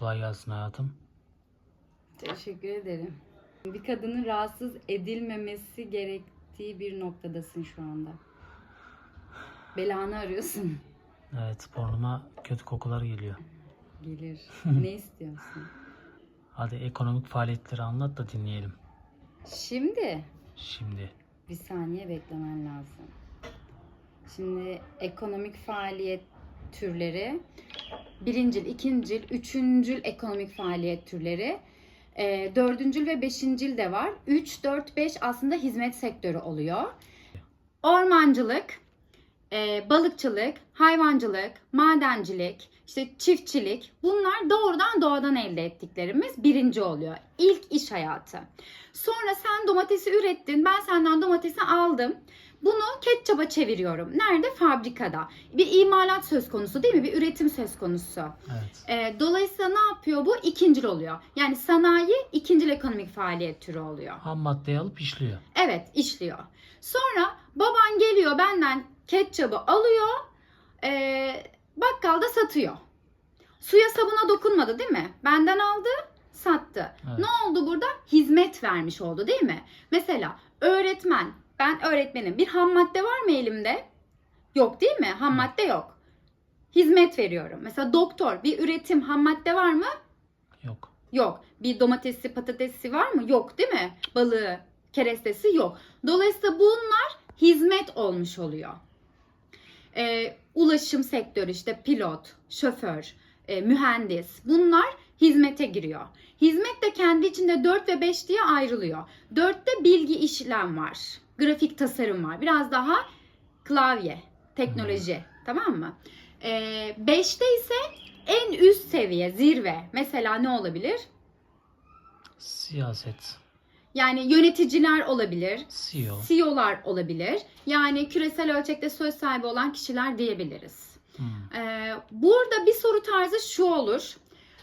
Kolay gelsin hayatım. Teşekkür ederim. Bir kadının rahatsız edilmemesi gerektiği bir noktadasın şu anda. Belanı arıyorsun. Evet burnuma kötü kokular geliyor. Gelir. ne istiyorsun? Hadi ekonomik faaliyetleri anlat da dinleyelim. Şimdi Şimdi. bir saniye beklemen lazım. Şimdi ekonomik faaliyet türleri birincil, ikincil, üçüncül ekonomik faaliyet türleri e, dördüncül ve beşincil de var. 3, 4, 5 aslında hizmet sektörü oluyor. Ormancılık, e, balıkçılık, hayvancılık, madencilik, işte çiftçilik bunlar doğrudan doğadan elde ettiklerimiz birinci oluyor. İlk iş hayatı. Sonra sen domatesi ürettin. Ben senden domatesi aldım. Bunu ketçaba çeviriyorum. Nerede? Fabrikada. Bir imalat söz konusu değil mi? Bir üretim söz konusu. Evet. Ee, dolayısıyla ne yapıyor bu? İkincil oluyor. Yani sanayi ikincil ekonomik faaliyet türü oluyor. Ham maddeyi alıp işliyor. Evet işliyor. Sonra baban geliyor benden ketçabı alıyor. ee, bakkalda satıyor. Suya sabuna dokunmadı değil mi? Benden aldı sattı. Evet. Ne oldu burada? Hizmet vermiş oldu değil mi? Mesela öğretmen. Ben öğretmenim. Bir ham madde var mı elimde? Yok değil mi? Ham Yok. madde yok. Hizmet veriyorum. Mesela doktor. Bir üretim ham madde var mı? Yok. Yok. Bir domatesi, patatesi var mı? Yok değil mi? Balığı, kerestesi yok. Dolayısıyla bunlar hizmet olmuş oluyor. Ee, ulaşım sektörü işte pilot, şoför, e, mühendis bunlar hizmete giriyor. Hizmet de kendi içinde 4 ve 5 diye ayrılıyor. 4'te bilgi işlem var. Grafik tasarım var. Biraz daha klavye, teknoloji. Tamam mı? 5'te ise en üst seviye, zirve. Mesela ne olabilir? Siyaset. Yani yöneticiler olabilir, CEO. CEO'lar olabilir. Yani küresel ölçekte söz sahibi olan kişiler diyebiliriz. Hmm. Ee, burada bir soru tarzı şu olur.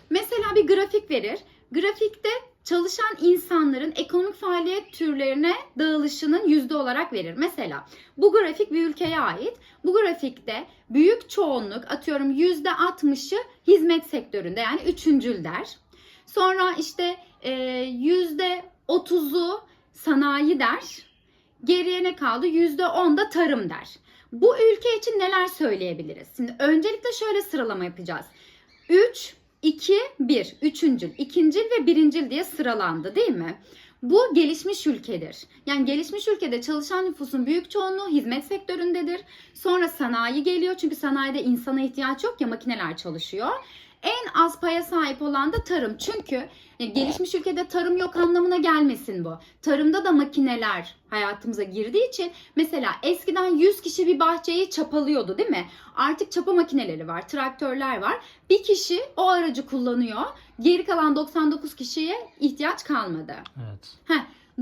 Mesela bir grafik verir. Grafikte çalışan insanların ekonomik faaliyet türlerine dağılışının yüzde olarak verir. Mesela bu grafik bir ülkeye ait. Bu grafikte büyük çoğunluk atıyorum yüzde 60'ı hizmet sektöründe yani üçüncül der. Sonra işte e, yüzde 30'u sanayi der. Geriye ne kaldı? Yüzde 10 da tarım der. Bu ülke için neler söyleyebiliriz? Şimdi öncelikle şöyle sıralama yapacağız. 3, 2, 1. Üçüncül, ikincil ve birincil diye sıralandı değil mi? Bu gelişmiş ülkedir. Yani gelişmiş ülkede çalışan nüfusun büyük çoğunluğu hizmet sektöründedir. Sonra sanayi geliyor çünkü sanayide insana ihtiyaç yok ya makineler çalışıyor. En az paya sahip olan da tarım. Çünkü e, gelişmiş ülkede tarım yok anlamına gelmesin bu. Tarımda da makineler hayatımıza girdiği için mesela eskiden 100 kişi bir bahçeyi çapalıyordu değil mi? Artık çapa makineleri var, traktörler var. Bir kişi o aracı kullanıyor. Geri kalan 99 kişiye ihtiyaç kalmadı. Evet.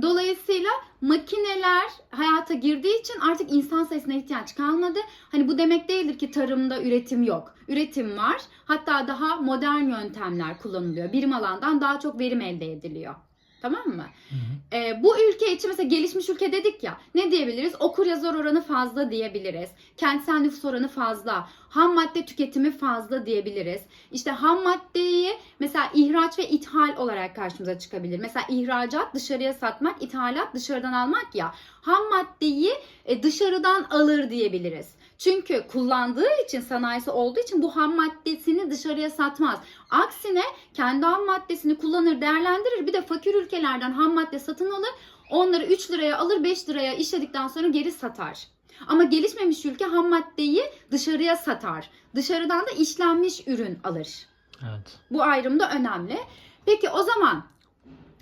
Dolayısıyla makineler hayata girdiği için artık insan sayısına ihtiyaç kalmadı. Hani bu demek değildir ki tarımda üretim yok. Üretim var. Hatta daha modern yöntemler kullanılıyor. Birim alandan daha çok verim elde ediliyor. Tamam mı? Hı hı. Ee, bu ülke için mesela gelişmiş ülke dedik ya ne diyebiliriz? Okur yazar oranı fazla diyebiliriz. Kentsel nüfus oranı fazla. Ham madde tüketimi fazla diyebiliriz. İşte ham maddeyi mesela ihraç ve ithal olarak karşımıza çıkabilir. Mesela ihracat dışarıya satmak, ithalat dışarıdan almak ya. Ham maddeyi e, dışarıdan alır diyebiliriz. Çünkü kullandığı için sanayisi olduğu için bu ham maddesini dışarıya satmaz. Aksine kendi ham maddesini kullanır, değerlendirir. Bir de fakir ülkelerden ham madde satın alır. Onları 3 liraya alır, 5 liraya işledikten sonra geri satar. Ama gelişmemiş ülke ham maddeyi dışarıya satar. Dışarıdan da işlenmiş ürün alır. Evet. Bu ayrım da önemli. Peki o zaman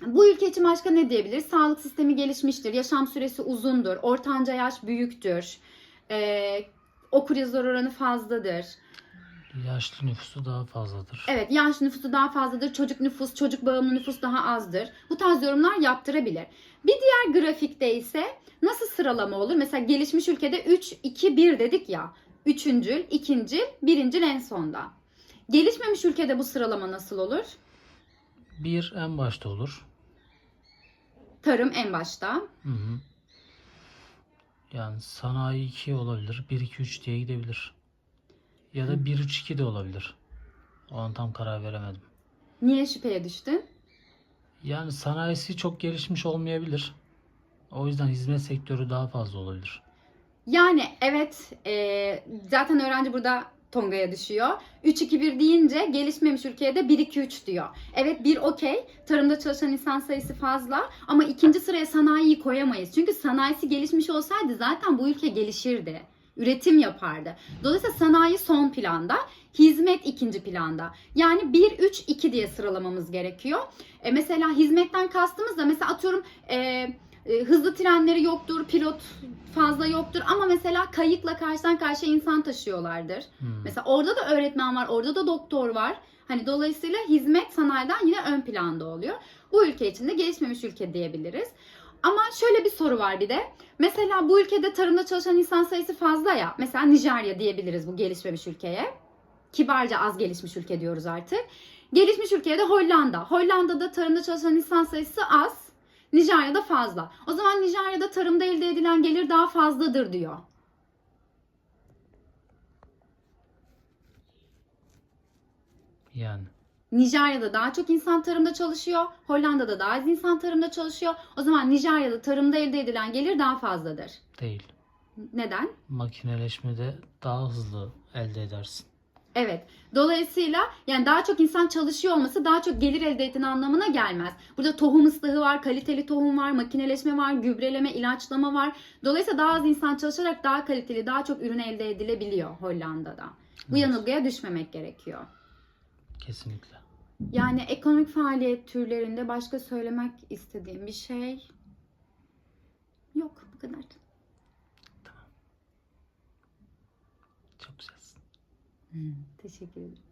bu ülke için başka ne diyebiliriz? Sağlık sistemi gelişmiştir, yaşam süresi uzundur, ortanca yaş büyüktür, ee, okur yazar oranı fazladır. Yaşlı nüfusu daha fazladır. Evet yaş nüfusu daha fazladır, çocuk nüfus, çocuk bağımlı nüfus daha azdır. Bu tarz yorumlar yaptırabilir. Bir diğer grafikte ise nasıl sıralama olur? Mesela gelişmiş ülkede 3, 2, 1 dedik ya. Üçüncül, ikincil, birincil en sonda. Gelişmemiş ülkede bu sıralama nasıl olur? Bir en başta olur. Tarım en başta. Hı hı. Yani sanayi 2 olabilir. 1 2 3 diye gidebilir. Ya da 1 3 2 de olabilir. O an tam karar veremedim. Niye şüpheye düştün? Yani sanayisi çok gelişmiş olmayabilir. O yüzden hizmet sektörü daha fazla olabilir. Yani evet e, zaten öğrenci burada Tonga'ya düşüyor. 3-2-1 deyince gelişmemiş ülkeye de 1-2-3 diyor. Evet bir okey tarımda çalışan insan sayısı fazla ama ikinci sıraya sanayiyi koyamayız. Çünkü sanayisi gelişmiş olsaydı zaten bu ülke gelişirdi. Üretim yapardı. Dolayısıyla sanayi son planda, hizmet ikinci planda. Yani 1-3-2 diye sıralamamız gerekiyor. E, mesela hizmetten kastımız da mesela atıyorum e, hızlı trenleri yoktur, pilot fazla yoktur ama mesela kayıkla karşıdan karşıya insan taşıyorlardır. Hmm. Mesela orada da öğretmen var, orada da doktor var. Hani dolayısıyla hizmet sanayiden yine ön planda oluyor. Bu ülke için de gelişmemiş ülke diyebiliriz. Ama şöyle bir soru var bir de. Mesela bu ülkede tarımda çalışan insan sayısı fazla ya. Mesela Nijerya diyebiliriz bu gelişmemiş ülkeye. Kibarca az gelişmiş ülke diyoruz artık. Gelişmiş ülkeye de Hollanda. Hollanda'da tarımda çalışan insan sayısı az. Nijerya'da fazla. O zaman Nijerya'da tarımda elde edilen gelir daha fazladır diyor. Yani Nijerya'da daha çok insan tarımda çalışıyor. Hollanda'da daha az insan tarımda çalışıyor. O zaman Nijerya'da tarımda elde edilen gelir daha fazladır. değil. Neden? Makineleşmede daha hızlı elde edersin. Evet. Dolayısıyla yani daha çok insan çalışıyor olması daha çok gelir elde ettiğin anlamına gelmez. Burada tohum ıslahı var, kaliteli tohum var, makineleşme var, gübreleme, ilaçlama var. Dolayısıyla daha az insan çalışarak daha kaliteli, daha çok ürün elde edilebiliyor Hollanda'da. Bu Evet. yanılgıya düşmemek gerekiyor. Kesinlikle. Yani ekonomik faaliyet türlerinde başka söylemek istediğim bir şey yok. Bu kadar. Çok güzelsin. Teşekkür ederim.